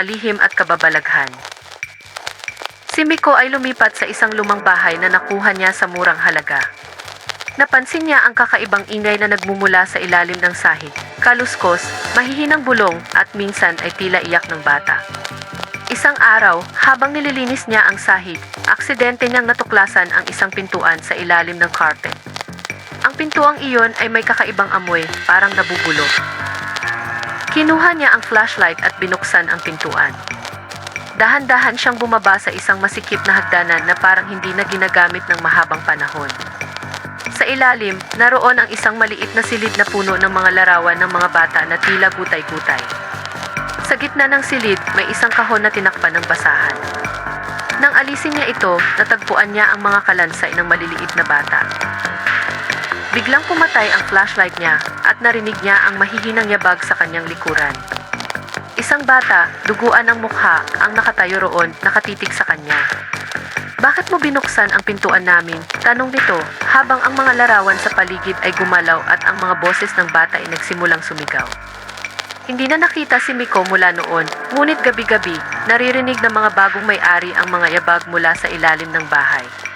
kwentong nakakatakot, mga lihim at kababalaghan. Si Miko ay lumipat sa isang lumang bahay na nakuha niya sa murang halaga. Napansin niya ang kakaibang ingay na nagmumula sa ilalim ng sahig, kaluskos, mahihinang bulong at minsan ay tila iyak ng bata. Isang araw, habang nililinis niya ang sahig, aksidente niyang natuklasan ang isang pintuan sa ilalim ng carpet. Ang pintuang iyon ay may kakaibang amoy, parang nabubulok. Kinuha niya ang flashlight at binuksan ang pintuan. Dahan-dahan siyang bumaba sa isang masikip na hagdanan na parang hindi na ginagamit ng mahabang panahon. Sa ilalim, naroon ang isang maliit na silid na puno ng mga larawan ng mga bata na tila gutay-gutay. Sa gitna ng silid, may isang kahon na tinakpan ng basahan. Nang alisin niya ito, natagpuan niya ang mga kalansay ng maliliit na bata. Biglang pumatay ang flashlight niya narinig niya ang mahihinang yabag sa kanyang likuran. Isang bata, duguan ng mukha, ang nakatayo roon, nakatitig sa kanya. Bakit mo binuksan ang pintuan namin? Tanong nito, habang ang mga larawan sa paligid ay gumalaw at ang mga boses ng bata ay nagsimulang sumigaw. Hindi na nakita si Miko mula noon, ngunit gabi-gabi, naririnig ng mga bagong may-ari ang mga yabag mula sa ilalim ng bahay.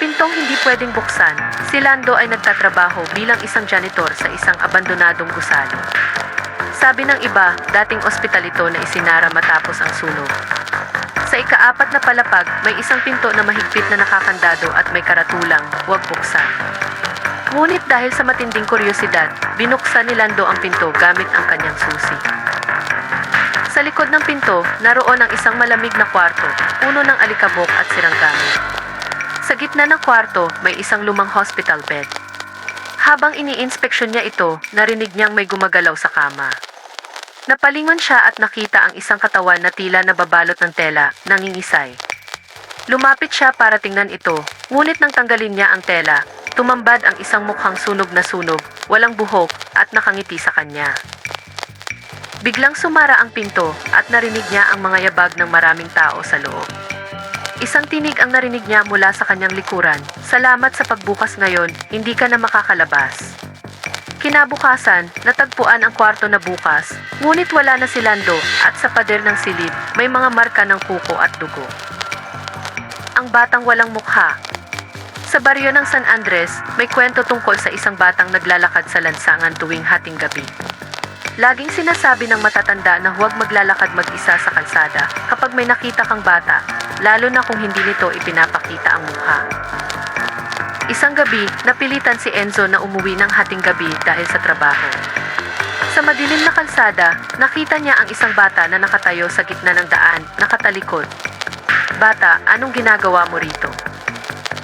Pintong hindi pwedeng buksan, si Lando ay nagtatrabaho bilang isang janitor sa isang abandonadong gusalo. Sabi ng iba, dating ospital ito na isinara matapos ang sunog. Sa ikaapat na palapag, may isang pinto na mahigpit na nakakandado at may karatulang, huwag buksan. Ngunit dahil sa matinding kuryosidad, binuksan ni Lando ang pinto gamit ang kanyang susi. Sa likod ng pinto, naroon ang isang malamig na kwarto, puno ng alikabok at sirang gamit. Gitna ng kwarto, may isang lumang hospital bed. Habang iniinspeksyon niya ito, narinig niyang may gumagalaw sa kama. Napalingon siya at nakita ang isang katawan na tila nababalot ng tela, nangingisay. Lumapit siya para tingnan ito, ngunit nang tanggalin niya ang tela, tumambad ang isang mukhang sunog na sunog, walang buhok, at nakangiti sa kanya. Biglang sumara ang pinto at narinig niya ang mga yabag ng maraming tao sa loob. Isang tinig ang narinig niya mula sa kanyang likuran. Salamat sa pagbukas ngayon, hindi ka na makakalabas. Kinabukasan, natagpuan ang kwarto na bukas, ngunit wala na si Lando at sa pader ng silid, may mga marka ng kuko at dugo. Ang batang walang mukha. Sa baryo ng San Andres, may kwento tungkol sa isang batang naglalakad sa lansangan tuwing hating gabi. Laging sinasabi ng matatanda na huwag maglalakad mag-isa sa kalsada kapag may nakita kang bata, lalo na kung hindi nito ipinapakita ang mukha. Isang gabi, napilitan si Enzo na umuwi ng hating gabi dahil sa trabaho. Sa madilim na kalsada, nakita niya ang isang bata na nakatayo sa gitna ng daan, nakatalikod. Bata, anong ginagawa mo rito?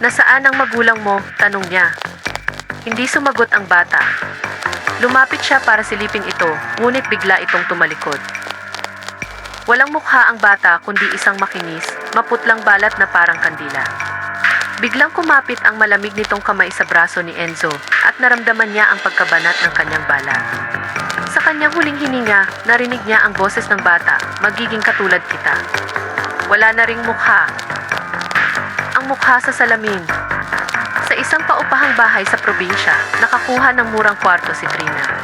Nasaan ang magulang mo? Tanong niya. Hindi sumagot ang bata. Lumapit siya para silipin ito, ngunit bigla itong tumalikod. Walang mukha ang bata kundi isang makinis, maputlang balat na parang kandila. Biglang kumapit ang malamig nitong kamay sa braso ni Enzo at naramdaman niya ang pagkabanat ng kanyang balat. Sa kanyang huling hininga, narinig niya ang boses ng bata, magiging katulad kita. Wala na ring mukha. Ang mukha sa salamin. Sa isang paupahang bahay sa probinsya, nakakuha ng murang kwarto si Trina.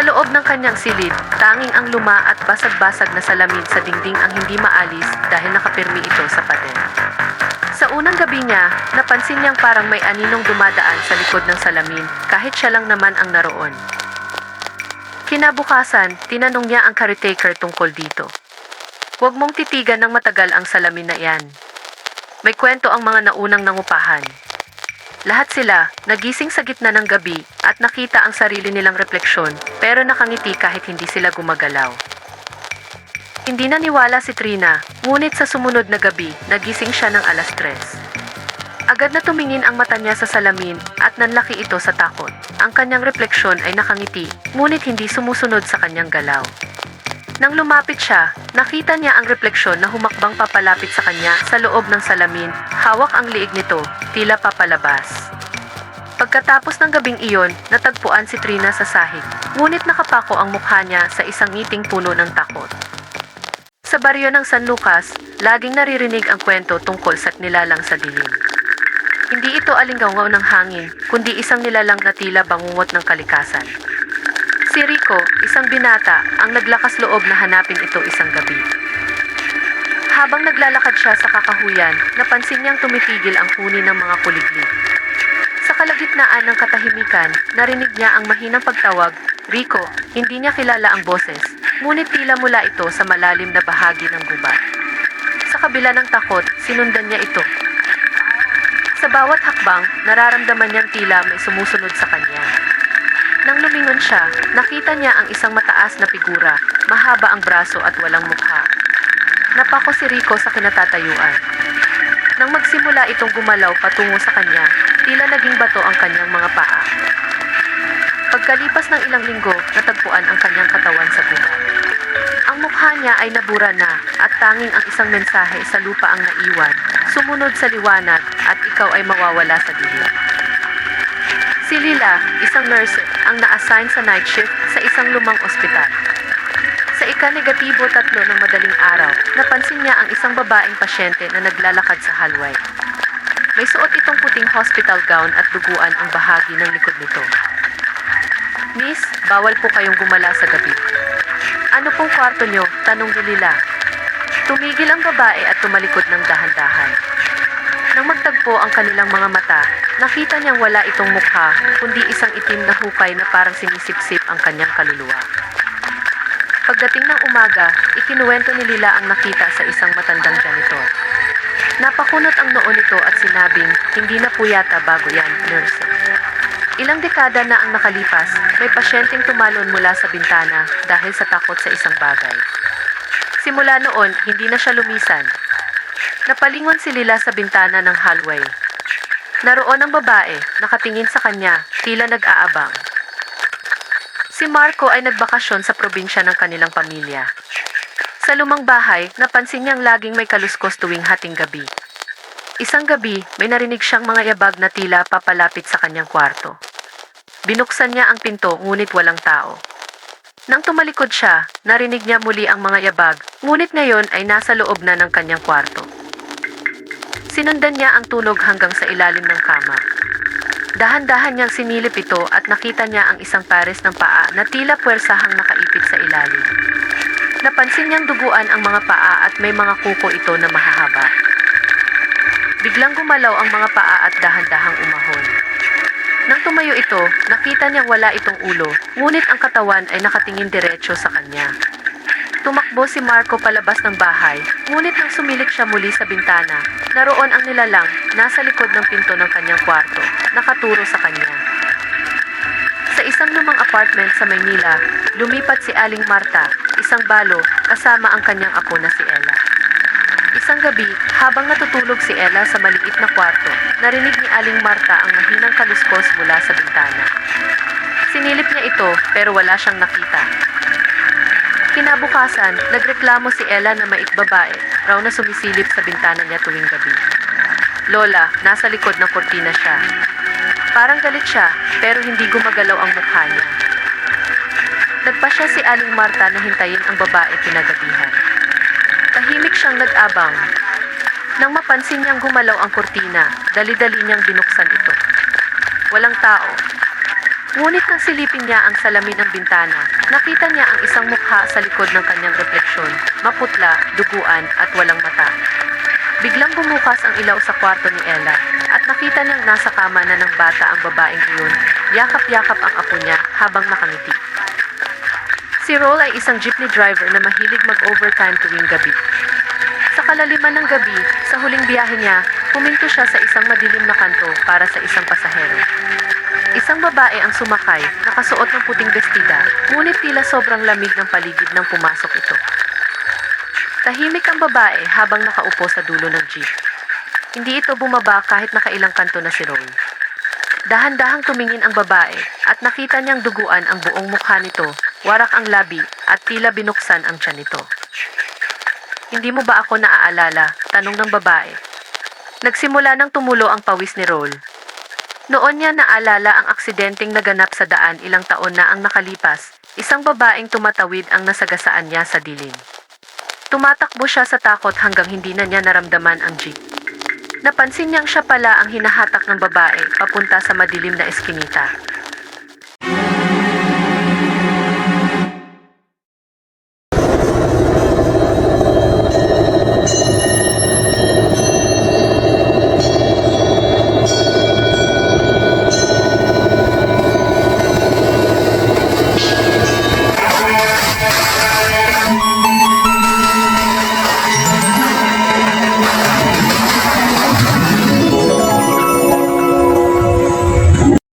Sa loob ng kanyang silid, tanging ang luma at basag-basag na salamin sa dingding ang hindi maalis dahil nakapirmi ito sa pader. Sa unang gabi niya, napansin niyang parang may aninong dumadaan sa likod ng salamin kahit siya lang naman ang naroon. Kinabukasan, tinanong niya ang caretaker tungkol dito. Huwag mong titigan ng matagal ang salamin na iyan. May kwento ang mga naunang nangupahan. Lahat sila nagising sa gitna ng gabi at nakita ang sarili nilang refleksyon pero nakangiti kahit hindi sila gumagalaw. Hindi naniwala si Trina, ngunit sa sumunod na gabi, nagising siya ng alas tres. Agad na tumingin ang mata niya sa salamin at nanlaki ito sa takot. Ang kanyang refleksyon ay nakangiti, ngunit hindi sumusunod sa kanyang galaw. Nang lumapit siya, nakita niya ang refleksyon na humakbang papalapit sa kanya sa loob ng salamin, hawak ang liig nito, tila papalabas. Pagkatapos ng gabing iyon, natagpuan si Trina sa sahig, ngunit nakapako ang mukha niya sa isang ngiting puno ng takot. Sa baryo ng San Lucas, laging naririnig ang kwento tungkol sa nilalang sa dilim. Hindi ito alinggaw ng hangin, kundi isang nilalang na tila bangungot ng kalikasan. Si Rico, isang binata ang naglakas loob na hanapin ito isang gabi. Habang naglalakad siya sa kakahuyan, napansin niyang tumitigil ang huni ng mga kuliglig. Kalagitnaan ng katahimikan, narinig niya ang mahinang pagtawag, Rico, hindi niya kilala ang boses, ngunit tila mula ito sa malalim na bahagi ng gubat. Sa kabila ng takot, sinundan niya ito. Sa bawat hakbang, nararamdaman niyang tila may sumusunod sa kanya. Nang lumingon siya, nakita niya ang isang mataas na figura, mahaba ang braso at walang mukha. Napako si Rico sa kinatatayuan. Nang magsimula itong gumalaw patungo sa kanya, tila naging bato ang kanyang mga paa. Pagkalipas ng ilang linggo, natagpuan ang kanyang katawan sa gubat. Ang mukha niya ay nabura na at tanging ang isang mensahe sa lupa ang naiwan, sumunod sa liwanag at ikaw ay mawawala sa dilim. Si Lila, isang nurse, ang na-assign sa night shift sa isang lumang ospital. Sa ika-negatibo tatlo ng madaling araw, napansin niya ang isang babaeng pasyente na naglalakad sa hallway. May suot itong puting hospital gown at duguan ang bahagi ng likod nito. Miss, bawal po kayong gumala sa gabi. Ano pong kwarto nyo? Tanong ni Lila. Tumigil ang babae at tumalikod ng dahan-dahan. Nang magtagpo ang kanilang mga mata, nakita niyang wala itong mukha, kundi isang itim na hukay na parang sinisipsip ang kanyang kaluluwa. Pagdating ng umaga, ikinuwento ni Lila ang nakita sa isang matandang janitor. Napakunot ang noo nito at sinabing, hindi na po yata bago yan, nurse. Ilang dekada na ang nakalipas, may pasyenteng tumalon mula sa bintana dahil sa takot sa isang bagay. Simula noon, hindi na siya lumisan. Napalingon si Lila sa bintana ng hallway. Naroon ang babae, nakatingin sa kanya, tila nag-aabang. Si Marco ay nagbakasyon sa probinsya ng kanilang pamilya. Sa lumang bahay, napansin niyang laging may kaluskos tuwing hating gabi. Isang gabi, may narinig siyang mga yabag na tila papalapit sa kanyang kwarto. Binuksan niya ang pinto ngunit walang tao. Nang tumalikod siya, narinig niya muli ang mga yabag, ngunit ngayon ay nasa loob na ng kanyang kwarto. Sinundan niya ang tunog hanggang sa ilalim ng kama. Dahan-dahan niyang sinilip ito at nakita niya ang isang pares ng paa na tila puwersahang nakaipit sa ilalim. Napansin niyang duguan ang mga paa at may mga kuko ito na mahahaba. Biglang gumalaw ang mga paa at dahan-dahang umahon. Nang tumayo ito, nakita niyang wala itong ulo, ngunit ang katawan ay nakatingin diretsyo sa kanya. Tumakbo si Marco palabas ng bahay, ngunit nang sumilik siya muli sa bintana, naroon ang nilalang nasa likod ng pinto ng kanyang kwarto, nakaturo sa kanya. Sa isang lumang apartment sa Maynila, lumipat si Aling Marta, isang balo, kasama ang kanyang apo na si Ella. Isang gabi, habang natutulog si Ella sa maliit na kwarto, narinig ni Aling Marta ang mahinang kaluskos mula sa bintana. Sinilip niya ito pero wala siyang nakita. Kinabukasan, nagreklamo si Ella na mait raw na sumisilip sa bintana niya tuwing gabi. Lola, nasa likod ng kortina siya. Parang galit siya, pero hindi gumagalaw ang mukha niya. Nagpa siya si Aling Marta na hintayin ang babae kinagabihan. Tahimik siyang nag-abang. Nang mapansin niyang gumalaw ang kortina, dali-dali niyang binuksan ito. Walang tao. Ngunit nang silipin niya ang salamin ng bintana, nakita niya ang isang mukha sa likod ng kanyang refleksyon, maputla, duguan at walang mata. Biglang bumukas ang ilaw sa kwarto ni Ella at nakita niyang nasa kama na ng bata ang babaeng iyon, yakap-yakap ang apo niya habang nakangiti. Si Roll ay isang jeepney driver na mahilig mag-overtime tuwing gabi. Sa kalaliman ng gabi, sa huling biyahe niya, huminto siya sa isang madilim na kanto para sa isang pasahero. Isang babae ang sumakay, nakasuot ng puting bestida, ngunit tila sobrang lamig ng paligid nang pumasok ito. Tahimik ang babae habang nakaupo sa dulo ng jeep. Hindi ito bumaba kahit nakailang kanto na si Roy. Dahan-dahang tumingin ang babae at nakita niyang duguan ang buong mukha nito, warak ang labi at tila binuksan ang tiyan nito. Hindi mo ba ako naaalala? Tanong ng babae. Nagsimula nang tumulo ang pawis ni Roll. Noon niya naalala ang aksidenteng naganap sa daan ilang taon na ang nakalipas, isang babaeng tumatawid ang nasagasaan niya sa dilim. Tumatakbo siya sa takot hanggang hindi na niya naramdaman ang jeep. Napansin niyang siya pala ang hinahatak ng babae papunta sa madilim na eskinita.